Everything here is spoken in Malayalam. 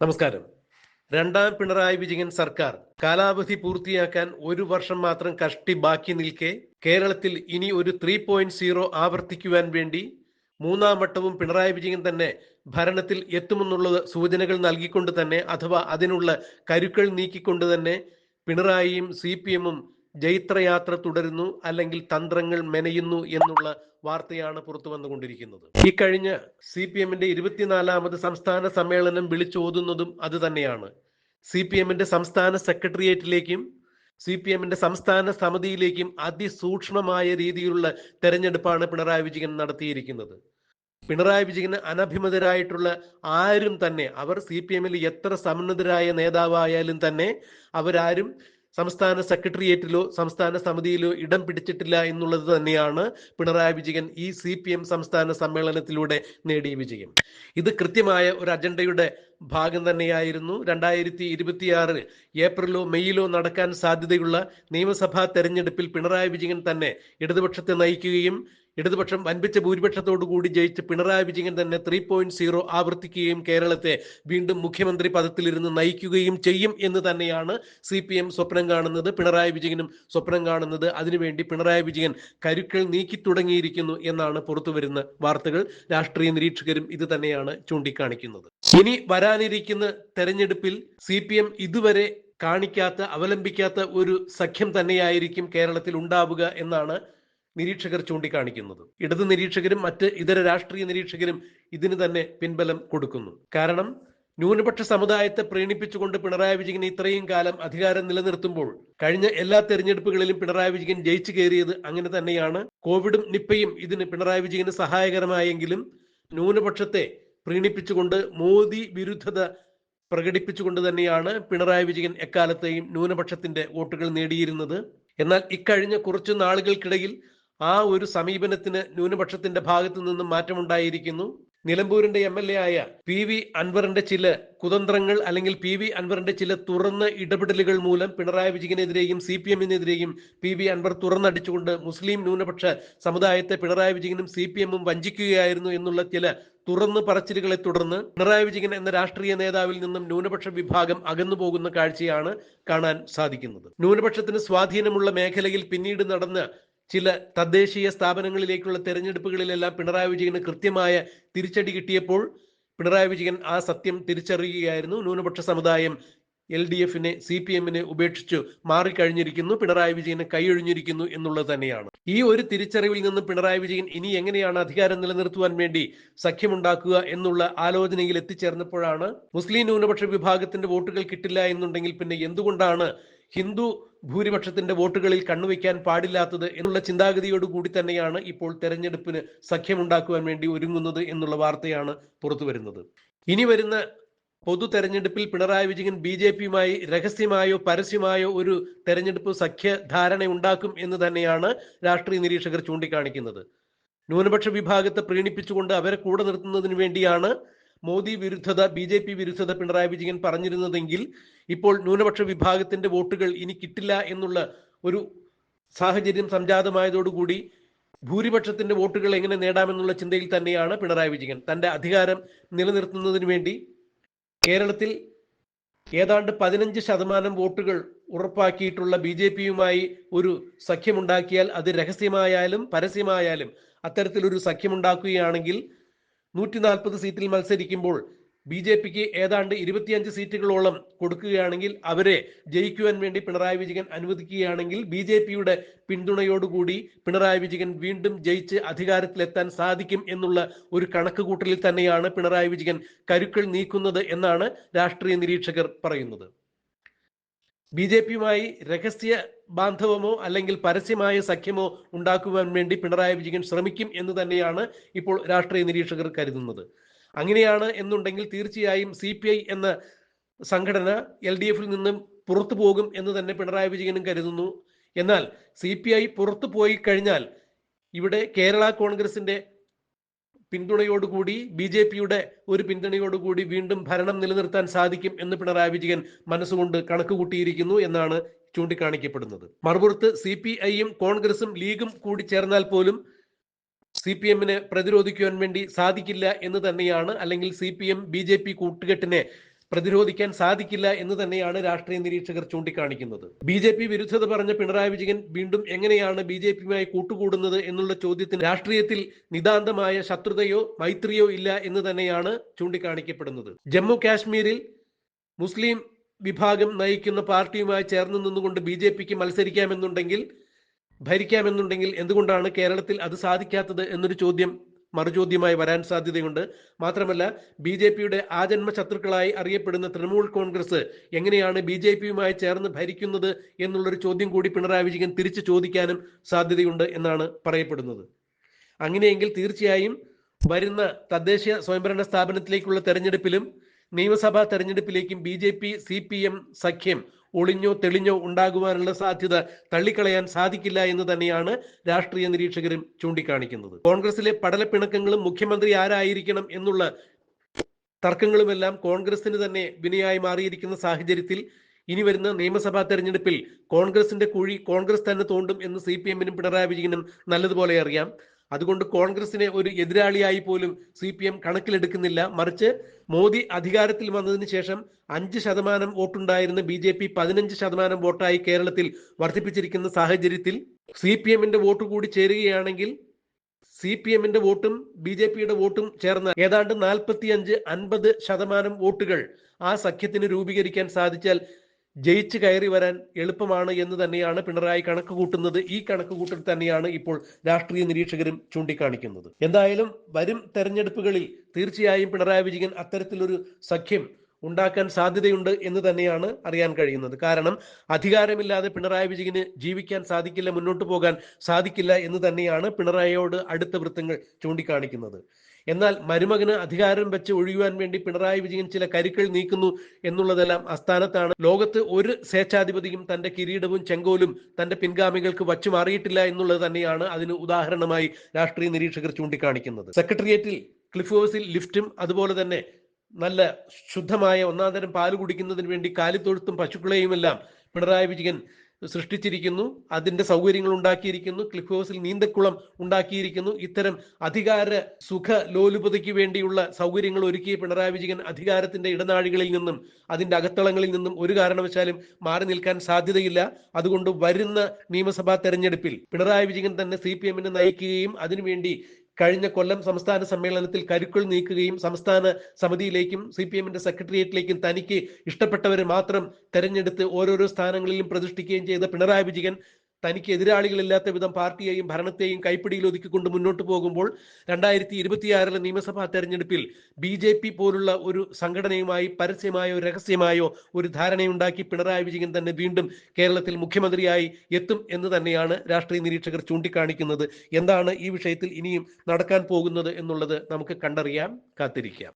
നമസ്കാരം. രണ്ടാം പിണറായി വിജയൻ സർക്കാർ കാലാവധി പൂർത്തിയാക്കാൻ ഒരു വർഷം മാത്രം കഷ്ടി ബാക്കി നിൽക്കെ കേരളത്തിൽ ഇനി ഒരു ത്രീ പോയിന്റ് സീറോ ആവർത്തിക്കുവാൻ വേണ്ടി മൂന്നാം വട്ടവും പിണറായി വിജയൻ തന്നെ ഭരണത്തിൽ എത്തുമെന്നുള്ള സൂചനകൾ നൽകിക്കൊണ്ട് തന്നെ അഥവാ അതിനുള്ള കരുക്കൾ നീക്കിക്കൊണ്ട് തന്നെ പിണറായിയും സി പി എമ്മും ജൈത്രയാത്ര തുടരുന്നു അല്ലെങ്കിൽ തന്ത്രങ്ങൾ മെനയുന്നു എന്നുള്ള വാർത്തയാണ് പുറത്തു വന്നുകൊണ്ടിരിക്കുന്നത്. ഈ കഴിഞ്ഞ സി പി എമ്മിന്റെ ഇരുപത്തിനാലാമത് സംസ്ഥാന സമ്മേളനം വിളിച്ചോതുന്നതും അത് തന്നെയാണ്. സി പി എമ്മിന്റെ സംസ്ഥാന സെക്രട്ടേറിയറ്റിലേക്കും സി പി എമ്മിന്റെ സംസ്ഥാന സമിതിയിലേക്കും അതിസൂക്ഷ്മമായ രീതിയിലുള്ള തെരഞ്ഞെടുപ്പാണ് പിണറായി വിജയൻ നടത്തിയിരിക്കുന്നത്. പിണറായി വിജയന് അനഭിമതരായിട്ടുള്ള ആരും തന്നെ അവർ സി പി എമ്മിൽ എത്ര സമുന്നതരായ നേതാവായാലും തന്നെ അവരാരും സംസ്ഥാന സെക്രട്ടേറിയറ്റിലോ സംസ്ഥാന സമിതിയിലോ ഇടം പിടിച്ചിട്ടില്ല എന്നുള്ളത് തന്നെയാണ് പിണറായി വിജയൻ ഈ സി പി എം സംസ്ഥാന സമ്മേളനത്തിലൂടെ നേടിയ വിജയം. ഇത് കൃത്യമായ ഒരു അജണ്ടയുടെ ഭാഗം തന്നെയായിരുന്നു. രണ്ടായിരത്തി ഇരുപത്തിയാറ് ഏപ്രിലോ മെയ്യിലോ നടക്കാൻ സാധ്യതയുള്ള നിയമസഭാ തെരഞ്ഞെടുപ്പിൽ പിണറായി വിജയൻ തന്നെ ഇടതുപക്ഷത്തെ നയിക്കുകയും ഇടതുപക്ഷം വൻപിച്ച ഭൂരിപക്ഷത്തോടുകൂടി ജയിച്ച് പിണറായി വിജയൻ തന്നെ ത്രീ പോയിന്റ് സീറോ ആവർത്തിക്കുകയും കേരളത്തെ വീണ്ടും മുഖ്യമന്ത്രി പദത്തിലിരുന്ന് നയിക്കുകയും ചെയ്യും എന്ന് തന്നെയാണ് സി പി എം സ്വപ്നം കാണുന്നത്. പിണറായി വിജയനും സ്വപ്നം കാണുന്നത്. അതിനുവേണ്ടി പിണറായി വിജയൻ കരുക്കൾ നീക്കി തുടങ്ങിയിരിക്കുന്നു എന്നാണ് പുറത്തുവരുന്ന വാർത്തകൾ. രാഷ്ട്രീയ നിരീക്ഷകരും ഇത് തന്നെയാണ് ചൂണ്ടിക്കാണിക്കുന്നത്. ഇനി വരാനിരിക്കുന്ന തെരഞ്ഞെടുപ്പിൽ സി ഇതുവരെ കാണിക്കാത്ത അവലംബിക്കാത്ത ഒരു സഖ്യം തന്നെയായിരിക്കും കേരളത്തിൽ ഉണ്ടാവുക എന്നാണ് നിരീക്ഷകർ ചൂണ്ടിക്കാണിക്കുന്നത്. ഇടതു നിരീക്ഷകരും മറ്റ് ഇതര രാഷ്ട്രീയ നിരീക്ഷകരും ഇതിന് തന്നെ പിൻബലം കൊടുക്കുന്നു. കാരണം ന്യൂനപക്ഷ സമുദായത്തെ പ്രീണിപ്പിച്ചുകൊണ്ട് പിണറായി വിജയൻ ഇത്രയും കാലം അധികാരം നിലനിർത്തുമ്പോൾ കഴിഞ്ഞ എല്ലാ തെരഞ്ഞെടുപ്പുകളിലും പിണറായി വിജയൻ ജയിച്ചു കയറിയത് അങ്ങനെ തന്നെയാണ്. കോവിഡും നിപ്പയും ഇതിന് പിണറായി വിജയന് സഹായകരമായെങ്കിലും ന്യൂനപക്ഷത്തെ പ്രീണിപ്പിച്ചുകൊണ്ട് മോദി വിരുദ്ധത പ്രകടിപ്പിച്ചുകൊണ്ട് തന്നെയാണ് പിണറായി വിജയൻ എക്കാലത്തെയും ന്യൂനപക്ഷത്തിന്റെ വോട്ടുകൾ നേടിയിരുന്നത്. എന്നാൽ ഇക്കഴിഞ്ഞ കുറച്ചു നാളുകൾക്കിടയിൽ ആ ഒരു സമീപനത്തിന് ന്യൂനപക്ഷത്തിന്റെ ഭാഗത്തു നിന്നും മാറ്റമുണ്ടായിരിക്കുന്നു. നിലമ്പൂരിന്റെ എം എൽ എ ആയ പി വി അൻവറിന്റെ ചില കുതന്ത്രങ്ങൾ അല്ലെങ്കിൽ പി വി അൻവറിന്റെ ചില തുറന്ന ഇടപെടലുകൾ മൂലം പിണറായി വിജയനെതിരെയും സി പി എമ്മിനെതിരെയും പി വി അൻവർ തുറന്നടിച്ചുകൊണ്ട് മുസ്ലിം ന്യൂനപക്ഷ സമുദായത്തെ പിണറായി വിജയനും സി പി എമ്മും വഞ്ചിക്കുകയായിരുന്നു എന്നുള്ള ചില തുറന്നു പറച്ചിലുകളെ തുടർന്ന് പിണറായി വിജയൻ എന്ന രാഷ്ട്രീയ നേതാവിൽ നിന്നും ന്യൂനപക്ഷ വിഭാഗം അകന്നു പോകുന്ന കാഴ്ചയാണ് കാണാൻ സാധിക്കുന്നത്. ന്യൂനപക്ഷത്തിന് സ്വാധീനമുള്ള മേഖലയിൽ പിന്നീട് നടന്ന ചില തദ്ദേശീയ സ്ഥാപനങ്ങളിലേക്കുള്ള തെരഞ്ഞെടുപ്പുകളിലെല്ലാം പിണറായി വിജയന് കൃത്യമായ തിരിച്ചടി കിട്ടിയപ്പോൾ പിണറായി വിജയൻ ആ സത്യം തിരിച്ചറിയുകയായിരുന്നു. ന്യൂനപക്ഷ സമുദായം എൽ ഡി എഫിനെ സി പി എമ്മിനെ ഉപേക്ഷിച്ചു മാറിക്കഴിഞ്ഞിരിക്കുന്നു. പിണറായി വിജയന് കൈയൊഴിഞ്ഞിരിക്കുന്നു എന്നുള്ളത് തന്നെയാണ്. ഈ ഒരു തിരിച്ചറിവിൽ നിന്ന് പിണറായി വിജയൻ ഇനി എങ്ങനെയാണ് അധികാരം നിലനിർത്തുവാൻ വേണ്ടി സഖ്യമുണ്ടാക്കുക എന്നുള്ള ആലോചനയിൽ എത്തിച്ചേർന്നപ്പോഴാണ് മുസ്ലിം ന്യൂനപക്ഷ വിഭാഗത്തിന്റെ വോട്ടുകൾ കിട്ടില്ല എന്നുണ്ടെങ്കിൽ പിന്നെ എന്തുകൊണ്ടാണ് ഹിന്ദു ഭൂരിപക്ഷത്തിന്റെ വോട്ടുകളിൽ കണ്ണുവെക്കാൻ പാടില്ലാത്തത് എന്നുള്ള ചിന്താഗതിയോടുകൂടി തന്നെയാണ് ഇപ്പോൾ തെരഞ്ഞെടുപ്പിന് സഖ്യമുണ്ടാക്കുവാൻ വേണ്ടി ഒരുങ്ങുന്നത് എന്നുള്ള വാർത്തയാണ് പുറത്തു വരുന്നത്. ഇനി വരുന്ന പൊതു തെരഞ്ഞെടുപ്പിൽ പിണറായി വിജയൻ ബി ജെ പിയുമായി രഹസ്യമായോ പരസ്യമായോ ഒരു തെരഞ്ഞെടുപ്പ് സഖ്യ ധാരണ ഉണ്ടാക്കും എന്ന് തന്നെയാണ് രാഷ്ട്രീയ നിരീക്ഷകർ ചൂണ്ടിക്കാണിക്കുന്നത്. ന്യൂനപക്ഷ വിഭാഗത്തെ പ്രീണിപ്പിച്ചുകൊണ്ട് അവരെ കൂടെ നിർത്തുന്നതിന് വേണ്ടിയാണ് മോദി വിരുദ്ധത ബി ജെ പി വിരുദ്ധത പിണറായി വിജയൻ പറഞ്ഞിരുന്നതെങ്കിൽ ഇപ്പോൾ ന്യൂനപക്ഷ വിഭാഗത്തിന്റെ വോട്ടുകൾ ഇനി കിട്ടില്ല എന്നുള്ള ഒരു സാഹചര്യം സംജാതമായതോടുകൂടി ഭൂരിപക്ഷത്തിന്റെ വോട്ടുകൾ എങ്ങനെ നേടാമെന്നുള്ള ചിന്തയിൽ തന്നെയാണ് പിണറായി വിജയൻ. തന്റെ അധികാരം നിലനിർത്തുന്നതിന് വേണ്ടി കേരളത്തിൽ ഏതാണ്ട് പതിനഞ്ച് ശതമാനം വോട്ടുകൾ ഉറപ്പാക്കിയിട്ടുള്ള ബി ജെ പിയുമായി ഒരു സഖ്യമുണ്ടാക്കിയാൽ അത് രഹസ്യമായാലും പരസ്യമായാലും അത്തരത്തിലൊരു സഖ്യമുണ്ടാക്കുകയാണെങ്കിൽ നൂറ്റി നാൽപ്പത് സീറ്റിൽ മത്സരിക്കുമ്പോൾ ബി ജെ പിക്ക് ഏതാണ്ട് ഇരുപത്തിയഞ്ച് സീറ്റുകളോളം കൊടുക്കുകയാണെങ്കിൽ അവരെ ജയിക്കുവാൻ വേണ്ടി പിണറായി വിജയൻ അനുവദിക്കുകയാണെങ്കിൽ ബി ജെ പിയുടെ പിന്തുണയോടുകൂടി പിണറായി വിജയൻ വീണ്ടും ജയിച്ച് അധികാരത്തിലെത്താൻ സാധിക്കും എന്നുള്ള ഒരു കണക്കുകൂട്ടലിൽ തന്നെയാണ് പിണറായി വിജയൻ കരുക്കൾ നീക്കുന്നത് എന്നാണ് രാഷ്ട്രീയ നിരീക്ഷകർ പറയുന്നത്. ബി ജെ പിയുമായി രഹസ്യ ബാന്ധവമോ അല്ലെങ്കിൽ പരസ്യമായ സഖ്യമോ ഉണ്ടാക്കുവാൻ വേണ്ടി പിണറായി വിജയൻ ശ്രമിക്കും എന്ന് തന്നെയാണ് ഇപ്പോൾ രാഷ്ട്രീയ നിരീക്ഷകർ കരുതുന്നത്. അങ്ങനെയാണ് എന്നുണ്ടെങ്കിൽ തീർച്ചയായും സി എന്ന സംഘടന എൽ ഡി എഫിൽ നിന്നും പുറത്തു പോകും എന്ന് തന്നെ പിണറായി വിജയനും കരുതുന്നു. എന്നാൽ സി പി ഐ പുറത്തു പോയി കഴിഞ്ഞാൽ ഇവിടെ കേരള കോൺഗ്രസിന്റെ പിന്തുണയോടുകൂടി ബി ജെ പിയുടെ ഒരു പിന്തുണയോടുകൂടി വീണ്ടും ഭരണം നിലനിർത്താൻ സാധിക്കും എന്ന് പിണറായി വിജയൻ മനസ്സുകൊണ്ട് കണക്ക് കൂട്ടിയിരിക്കുന്നു എന്നാണ് ചൂണ്ടിക്കാണിക്കപ്പെടുന്നത്. മറുപുറത്ത് സി പി ഐയും കോൺഗ്രസും ലീഗും കൂടി ചേർന്നാൽ പോലും സി പി എമ്മിനെ പ്രതിരോധിക്കുവാൻ വേണ്ടി സാധിക്കില്ല എന്ന് തന്നെയാണ് അല്ലെങ്കിൽ C P M B J P കൂട്ടുകെട്ടിനെ പ്രതിരോധിക്കാൻ സാധിക്കില്ല എന്ന് തന്നെയാണ് രാഷ്ട്രീയ നിരീക്ഷകർ ചൂണ്ടിക്കാണിക്കുന്നത്. ബി ജെ പി വിരുദ്ധത പറഞ്ഞ പിണറായി വിജയൻ വീണ്ടും എങ്ങനെയാണ് ബി ജെ പിയുമായി കൂട്ടുകൂടുന്നത് എന്നുള്ള ചോദ്യത്തിന് രാഷ്ട്രീയത്തിൽ നിതാന്തമായ ശത്രുതയോ മൈത്രിയോ ഇല്ല എന്ന് തന്നെയാണ് ചൂണ്ടിക്കാണിക്കപ്പെടുന്നത്. ജമ്മു കാശ്മീരിൽ മുസ്ലിം വിഭാഗം നയിക്കുന്ന പാർട്ടിയുമായി ചേർന്ന് നിന്നുകൊണ്ട് ബി ജെ പിക്ക് മത്സരിക്കാമെന്നുണ്ടെങ്കിൽ ഭരിക്കാമെന്നുണ്ടെങ്കിൽ എന്തുകൊണ്ടാണ് കേരളത്തിൽ അത് സാധിക്കാത്തത് എന്നൊരു ചോദ്യം മറുചോദ്യമായി വരാൻ സാധ്യതയുണ്ട്. മാത്രമല്ല ബി ജെ പിയുടെ ആജന്മ ശത്രുക്കളായി അറിയപ്പെടുന്ന തൃണമൂൽ കോൺഗ്രസ് എങ്ങനെയാണ് ബി ജെ പിയുമായി ചേർന്ന് ഭരിക്കുന്നത് എന്നുള്ളൊരു ചോദ്യം കൂടി പിണറായി വിജയൻ തിരിച്ചു ചോദിക്കാനും സാധ്യതയുണ്ട് എന്നാണ് പറയപ്പെടുന്നത്. അങ്ങനെയെങ്കിൽ തീർച്ചയായും വരുന്ന തദ്ദേശ സ്വയംഭരണ സ്ഥാപനത്തിലേക്കുള്ള തെരഞ്ഞെടുപ്പിലും നിയമസഭാ തെരഞ്ഞെടുപ്പിലേക്കും B J P C P M സഖ്യം ഒളിഞ്ഞോ തെളിഞ്ഞോ ഉണ്ടാകുവാനുള്ള സാധ്യത തള്ളിക്കളയാൻ സാധിക്കില്ല എന്ന് തന്നെയാണ് രാഷ്ട്രീയ നിരീക്ഷകരും ചൂണ്ടിക്കാണിക്കുന്നത്. കോൺഗ്രസിലെ പടലപ്പിണക്കങ്ങളും മുഖ്യമന്ത്രി ആരായിരിക്കണം എന്നുള്ള തർക്കങ്ങളുമെല്ലാം കോൺഗ്രസിന് തന്നെ വിനയായി മാറിയിരിക്കുന്ന സാഹചര്യത്തിൽ ഇനി വരുന്ന നിയമസഭാ തെരഞ്ഞെടുപ്പിൽ കോൺഗ്രസിന്റെ കുഴി കോൺഗ്രസ് തന്നെ തോണ്ടും എന്ന് സി പി എമ്മിനും പിണറായി വിജയനും നല്ലതുപോലെ അറിയാം. അതുകൊണ്ട് കോൺഗ്രസിനെ ഒരു എതിരാളിയായി പോലും സി പി എം കണക്കിലെടുക്കുന്നില്ല. മറിച്ച് മോദി അധികാരത്തിൽ വന്നതിന് ശേഷം അഞ്ച് ശതമാനം വോട്ടുണ്ടായിരുന്ന ബി ജെ പി പതിനഞ്ച് ശതമാനം വോട്ടായി കേരളത്തിൽ വർദ്ധിപ്പിച്ചിരിക്കുന്ന സാഹചര്യത്തിൽ സി പി എമ്മിന്റെ വോട്ട് കൂടി ചേരുകയാണെങ്കിൽ സി പി എമ്മിന്റെ വോട്ടും ബി ജെ പിയുടെ വോട്ടും ചേർന്ന ഏതാണ്ട് നാൽപ്പത്തിയഞ്ച് അൻപത് ശതമാനം വോട്ടുകൾ ആ സഖ്യത്തിന് രൂപീകരിക്കാൻ സാധിച്ചാൽ ജയിച്ചു കയറി വരാൻ എളുപ്പമാണ് എന്ന് തന്നെയാണ് പിണറായി കണക്ക് കൂട്ടുന്നത്. ഈ കണക്ക് കൂട്ടൽ തന്നെയാണ് ഇപ്പോൾ രാഷ്ട്രീയ നിരീക്ഷകരും ചൂണ്ടിക്കാണിക്കുന്നത്. എന്തായാലും വരും തെരഞ്ഞെടുപ്പുകളിൽ തീർച്ചയായും പിണറായി വിജയൻ അത്തരത്തിലൊരു സഖ്യം ഉണ്ടാക്കാൻ സാധ്യതയുണ്ട് എന്ന് തന്നെയാണ് അറിയാൻ കഴിയുന്നത്. കാരണം അധികാരമില്ലാതെ പിണറായി വിജയന് ജീവിക്കാൻ സാധിക്കില്ല മുന്നോട്ട് പോകാൻ സാധിക്കില്ല എന്ന് തന്നെയാണ് പിണറായിയോട് അടുത്ത വൃത്തങ്ങൾ ചൂണ്ടിക്കാണിക്കുന്നത്. എന്നാൽ മരുമകന് അധികാരം വെച്ച് ഒഴിയുവാൻ വേണ്ടി പിണറായി വിജയൻ ചില കരുക്കൾ നീക്കുന്നു എന്നുള്ളതെല്ലാം അസ്ഥാനത്താണ് ലോകത്ത് ഒരു സ്വേച്ഛാധിപതിയും തന്റെ കിരീടവും ചെങ്കോലും തന്റെ പിൻഗാമികൾക്ക് വച്ചു മാറിയിട്ടില്ല എന്നുള്ളത് തന്നെയാണ് അതിന് ഉദാഹരണമായി രാഷ്ട്രീയ നിരീക്ഷകർ ചൂണ്ടിക്കാണിക്കുന്നത്. സെക്രട്ടേറിയറ്റിൽ ക്ലിഫ് ഹൗസിൽ ലിഫ്റ്റും അതുപോലെ തന്നെ നല്ല ശുദ്ധമായ ഒന്നാം തരം പാൽ കുടിക്കുന്നതിന് വേണ്ടി കാലിത്തൊഴുത്തും പശുക്കളെയുമെല്ലാം പിണറായി വിജയൻ സൃഷ്ടിച്ചിരിക്കുന്നു അതിന്റെ സൗകര്യങ്ങൾ ഉണ്ടാക്കിയിരിക്കുന്നു ക്ലിഫ് ഹൗസിൽ നീന്തക്കുളം ഉണ്ടാക്കിയിരിക്കുന്നു. ഇത്തരം അധികാര സുഖ ലോലുപതയ്ക്ക് വേണ്ടിയുള്ള സൗകര്യങ്ങൾ ഒരുക്കിയ പിണറായി വിജയൻ അധികാരത്തിന്റെ ഇടനാഴികളിൽ നിന്നും അതിന്റെ അകത്തളങ്ങളിൽ നിന്നും ഒരു കാരണവശാലും മാറി നിൽക്കാൻ സാധ്യതയില്ല. അതുകൊണ്ട് വരുന്ന നിയമസഭാ തെരഞ്ഞെടുപ്പിൽ പിണറായി വിജയൻ തന്നെ സി പി എമ്മിനെ നയിക്കുകയും അതിനുവേണ്ടി കഴിഞ്ഞ കൊല്ലം സംസ്ഥാന സമ്മേളനത്തിൽ കരുക്കൾ നീക്കുകയും സംസ്ഥാന സമിതിയിലേക്കും സി പി എമ്മിന്റെ സെക്രട്ടേറിയറ്റിലേക്കും തനിക്ക് ഇഷ്ടപ്പെട്ടവരെ മാത്രം തെരഞ്ഞെടുത്ത് ഓരോരോ സ്ഥാനങ്ങളിലും പ്രതിഷ്ഠിക്കുകയും ചെയ്ത പിണറായി വിജയൻ തനിക്ക് എതിരാളികളില്ലാത്ത വിധം പാർട്ടിയെയും ഭരണത്തെയും കൈപ്പിടിയിൽ ഒതുക്കിക്കൊണ്ട് മുന്നോട്ട് പോകുമ്പോൾ രണ്ടായിരത്തി ഇരുപത്തിയാറിലെ നിയമസഭാ തെരഞ്ഞെടുപ്പിൽ ബി ജെ പി പോലുള്ള ഒരു സംഘടനയുമായി പരസ്യമായോ രഹസ്യമായോ ഒരു ധാരണയുണ്ടാക്കി പിണറായി വിജയൻ തന്നെ വീണ്ടും കേരളത്തിൽ മുഖ്യമന്ത്രിയായി എത്തും എന്ന് തന്നെയാണ് രാഷ്ട്രീയ നിരീക്ഷകർ ചൂണ്ടിക്കാണിക്കുന്നത്. എന്താണ് ഈ വിഷയത്തിൽ ഇനിയും നടക്കാൻ പോകുന്നത് എന്നുള്ളത് നമുക്ക് കണ്ടറിയാം കാത്തിരിക്കാം.